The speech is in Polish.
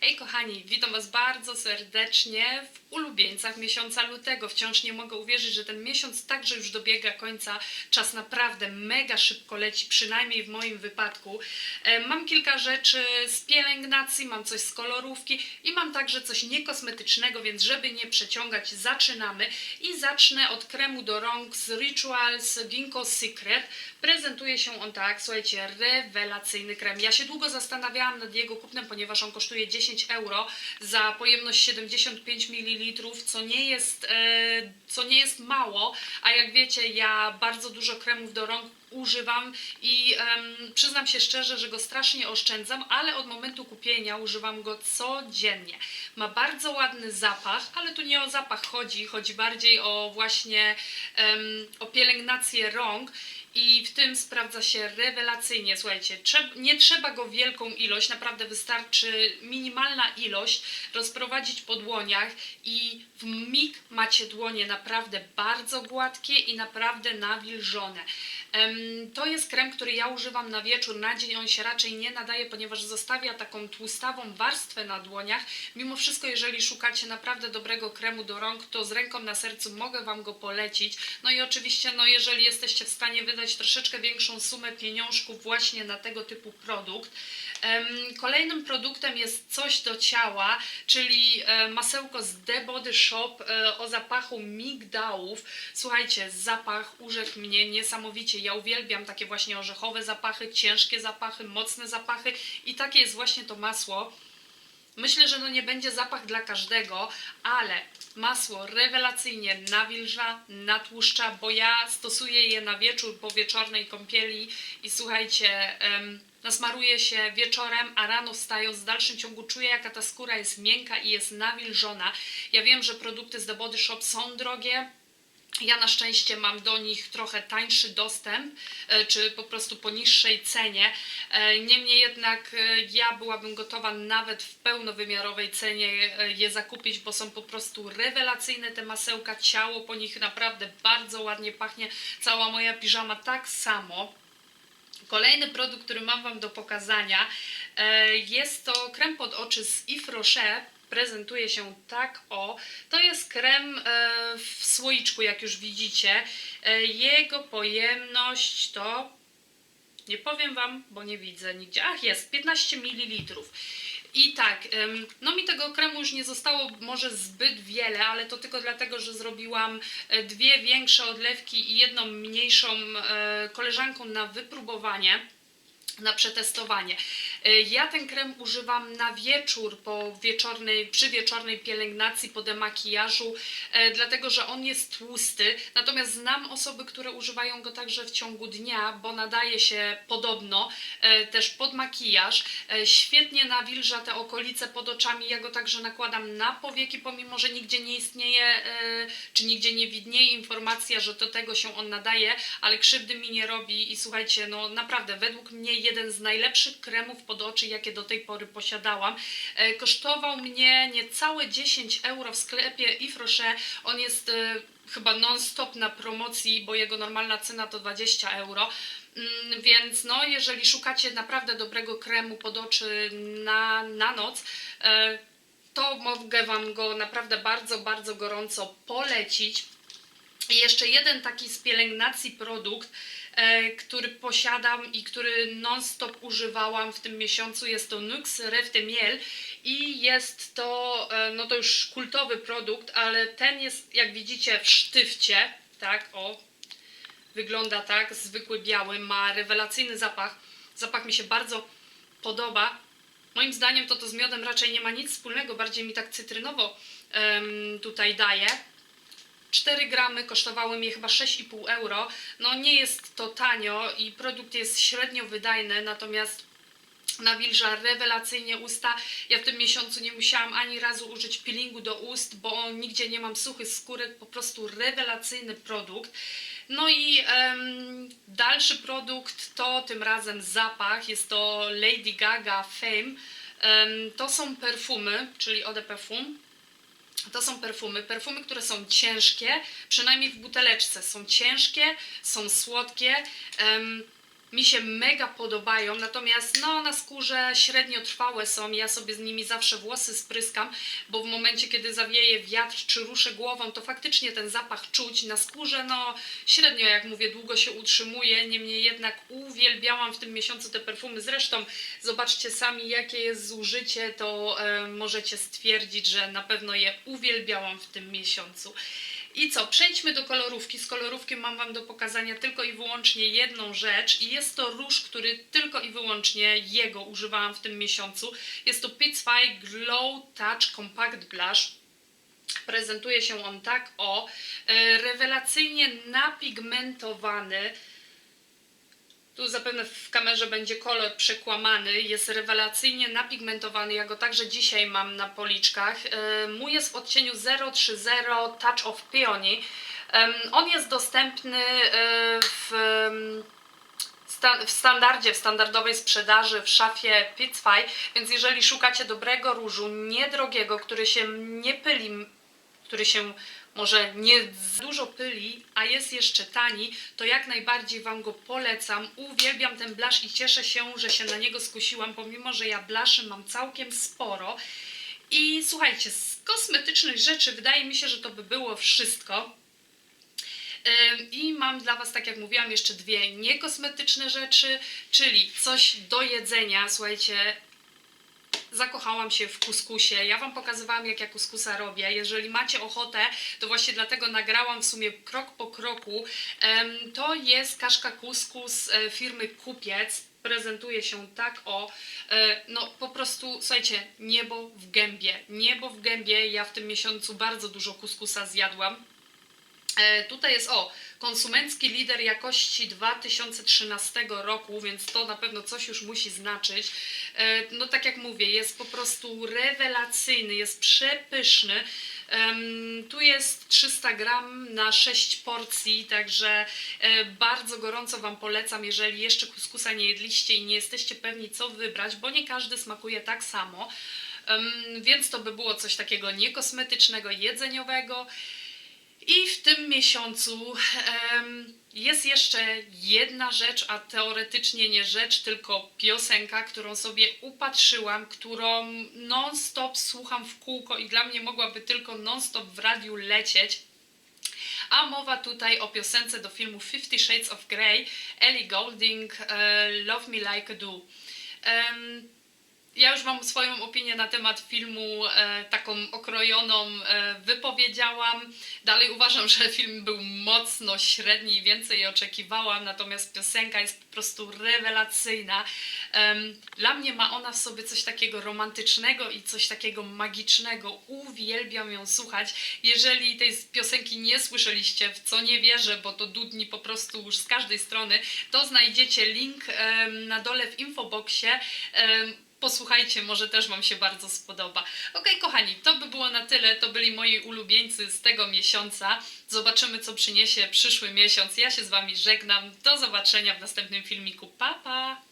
Hej kochani, witam Was bardzo serdecznie w ulubieńcach miesiąca lutego. Wciąż nie mogę uwierzyć, że ten miesiąc także już dobiega końca. Czas naprawdę mega szybko leci, przynajmniej w moim wypadku. E, Mam kilka rzeczy z pielęgnacji, mam coś z kolorówki i mam także coś niekosmetycznego, więc żeby nie przeciągać, zaczynamy. I zacznę od kremu do rąk z Rituals Ginkgo Secret. Prezentuje się on tak, słuchajcie, rewelacyjny krem. Ja się długo zastanawiałam nad jego kupnem, ponieważ on kosztuje 10 euro za pojemność 75 ml, co nie jest, e, co nie jest mało, a jak wiecie, ja bardzo dużo kremów do rąk używam i em, przyznam się szczerze, że go strasznie oszczędzam, ale od momentu kupienia używam go codziennie. Ma bardzo ładny zapach, ale tu nie o zapach chodzi, chodzi bardziej o właśnie em, o pielęgnację rąk i w tym sprawdza się rewelacyjnie. Słuchajcie, nie trzeba go wielką ilość, naprawdę wystarczy minimalna ilość rozprowadzić po dłoniach i w mig macie dłonie naprawdę bardzo gładkie i naprawdę nawilżone. Em, To jest krem, który ja używam na wieczór, na dzień on się raczej nie nadaje, ponieważ zostawia taką tłustawą warstwę na dłoniach. Mimo wszystko, jeżeli szukacie naprawdę dobrego kremu do rąk, to z ręką na sercu mogę Wam go polecić. No i oczywiście, no jeżeli jesteście w stanie wydać troszeczkę większą sumę pieniążków właśnie na tego typu produkt. Kolejnym produktem jest coś do ciała, czyli e, masełko z The Body Shop e, o zapachu migdałów. Słuchajcie, zapach urzekł mnie niesamowicie. Ja uwielbiam takie właśnie orzechowe zapachy, ciężkie zapachy, mocne zapachy i takie jest właśnie to masło. Myślę, że no nie będzie zapach dla każdego, ale masło rewelacyjnie nawilża, natłuszcza, bo ja stosuję je na wieczór po wieczornej kąpieli i słuchajcie, em, nasmaruję się wieczorem, a rano wstając w dalszym ciągu czuję, jaka ta skóra jest miękka i jest nawilżona. Ja wiem, że produkty z The Body Shop są drogie, ja na szczęście mam do nich trochę tańszy dostęp, e, czy po prostu po niższej cenie. E, Niemniej jednak e, ja byłabym gotowa nawet w pełnowymiarowej cenie je zakupić, bo są po prostu rewelacyjne te masełka. Ciało po nich naprawdę bardzo ładnie pachnie. Cała moja piżama tak samo. Kolejny produkt, który mam Wam do pokazania, jest to krem pod oczy z Yves Rocher. Prezentuje się tak o. To jest krem e, w słoiczku, jak już widzicie. E, Jego pojemność to. Nie powiem Wam, bo nie widzę nigdzie. Ach, jest 15 ml. I tak, no mi tego kremu już nie zostało może zbyt wiele, ale to tylko dlatego, że zrobiłam e, dwie większe odlewki i jedną mniejszą koleżanką na wypróbowanie na przetestowanie. E, Ja ten krem używam na wieczór po wieczornej, przy wieczornej pielęgnacji, po demakijażu, e, dlatego że on jest tłusty. Natomiast znam osoby, które używają go także w ciągu dnia, bo nadaje się podobno e, też pod makijaż. Świetnie nawilża te okolice pod oczami. Ja go także nakładam na powieki, pomimo że nigdzie nie istnieje, czy nigdzie nie widnieje informacja, że do tego się on nadaje, ale krzywdy mi nie robi i słuchajcie, no naprawdę, według mnie jeden z najlepszych kremów pod oczy, jakie do tej pory posiadałam. E, Kosztował mnie niecałe 10 euro w sklepie Yves Rocher. On jest e, chyba non-stop na promocji, bo jego normalna cena to 20 euro. Mm, Więc no, jeżeli szukacie naprawdę dobrego kremu pod oczy na, na noc, e, to mogę Wam go naprawdę bardzo, bardzo gorąco polecić. I jeszcze jeden taki z pielęgnacji produkt, który posiadam i który non-stop używałam w tym miesiącu, jest to Nux Refte Miel i jest to, e, no to już kultowy produkt, ale ten jest, jak widzicie, w sztywcie, tak, o, wygląda tak, zwykły biały, ma rewelacyjny zapach, zapach mi się bardzo podoba. Moim zdaniem to to z miodem raczej nie ma nic wspólnego, bardziej mi tak cytrynowo em, tutaj daje. 4 gramy kosztowały mnie chyba 6,5 euro. No nie jest to tanio i produkt jest średnio wydajny, natomiast nawilża rewelacyjnie usta. Ja w tym miesiącu nie musiałam ani razu użyć peelingu do ust, bo nigdzie nie mam suchych skórek, po prostu rewelacyjny produkt. No i em, dalszy produkt to tym razem zapach, jest to Lady Gaga Fame. Em, to są perfumy, czyli Eau de. To są perfumy. Perfumy, które są ciężkie, przynajmniej w buteleczce. Są ciężkie, są słodkie. em, mi się mega podobają, natomiast no na skórze średnio trwałe są, ja sobie z nimi zawsze włosy spryskam, bo w momencie kiedy zawieje wiatr czy ruszę głową, to faktycznie ten zapach czuć. Na skórze no średnio, jak mówię, długo się utrzymuje, niemniej jednak uwielbiałam w tym miesiącu te perfumy. Zresztą zobaczcie sami jakie jest zużycie, to e, możecie stwierdzić, że na pewno je uwielbiałam w tym miesiącu. I co, przejdźmy do kolorówki. Z kolorówki mam Wam do pokazania tylko i wyłącznie jedną rzecz i jest to róż, który tylko i wyłącznie jego używałam w tym miesiącu. Jest to Pitsfy Glow Touch Compact Blush. Prezentuje się on tak, o, e, rewelacyjnie napigmentowany. Tu zapewne w kamerze będzie kolor przekłamany, jest rewelacyjnie napigmentowany, ja go także dzisiaj mam na policzkach. E, Mój jest w odcieniu 030 Touch of Peony. On jest dostępny e, w, w standardzie, w standardowej sprzedaży w szafie Pitsfy, więc jeżeli szukacie dobrego różu, niedrogiego, który się nie pyli, który się może nie dużo pyli, a jest jeszcze tani, to jak najbardziej Wam go polecam. Uwielbiam ten blush i cieszę się, że się na niego skusiłam, pomimo, że ja bluszy mam całkiem sporo. I słuchajcie, z kosmetycznych rzeczy wydaje mi się, że to by było wszystko. I mam dla Was, tak jak mówiłam, jeszcze dwie niekosmetyczne rzeczy, czyli coś do jedzenia. Słuchajcie, zakochałam się w kuskusie. Ja Wam pokazywałam, jak ja kuskusa robię. Jeżeli macie ochotę, to właśnie dlatego nagrałam w sumie krok po kroku. To jest kaszka kuskus e, firmy Kupiec. Prezentuje się tak o, e, no po prostu, słuchajcie, niebo w gębie. Niebo w gębie. Ja w tym miesiącu bardzo dużo kuskusa zjadłam. E, Tutaj jest o, konsumencki lider jakości 2013 roku, więc to na pewno coś już musi znaczyć. E, No tak jak mówię, jest po prostu rewelacyjny, jest przepyszny. Tu jest 300 gram na 6 porcji, także e, bardzo gorąco Wam polecam, jeżeli jeszcze kuskusa nie jedliście i nie jesteście pewni co wybrać, bo nie każdy smakuje tak samo. Więc to by było coś takiego niekosmetycznego, jedzeniowego. I w tym miesiącu jest jeszcze jedna rzecz, a teoretycznie nie rzecz, tylko piosenka, którą sobie upatrzyłam, którą non-stop słucham w kółko i dla mnie mogłaby tylko non-stop w radiu lecieć. A mowa tutaj o piosence do filmu Fifty Shades of Grey, Ellie Goulding, e, Love Me Like Do. Em, ja już mam swoją opinię na temat filmu, e, taką okrojoną e, wypowiedziałam. Dalej uważam, że film był mocno średni i więcej oczekiwałam, natomiast piosenka jest po prostu rewelacyjna. Em, dla mnie ma ona w sobie coś takiego romantycznego i coś takiego magicznego. Uwielbiam ją słuchać. Jeżeli tej piosenki nie słyszeliście, w co nie wierzę, bo to dudni po prostu już z każdej strony, to znajdziecie link em, na dole w infoboxie. Em, Posłuchajcie, może też Wam się bardzo spodoba. Okej, kochani, to by było na tyle. To byli moi ulubieńcy z tego miesiąca. Zobaczymy, co przyniesie przyszły miesiąc. Ja się z Wami żegnam. Do zobaczenia w następnym filmiku. Pa, pa!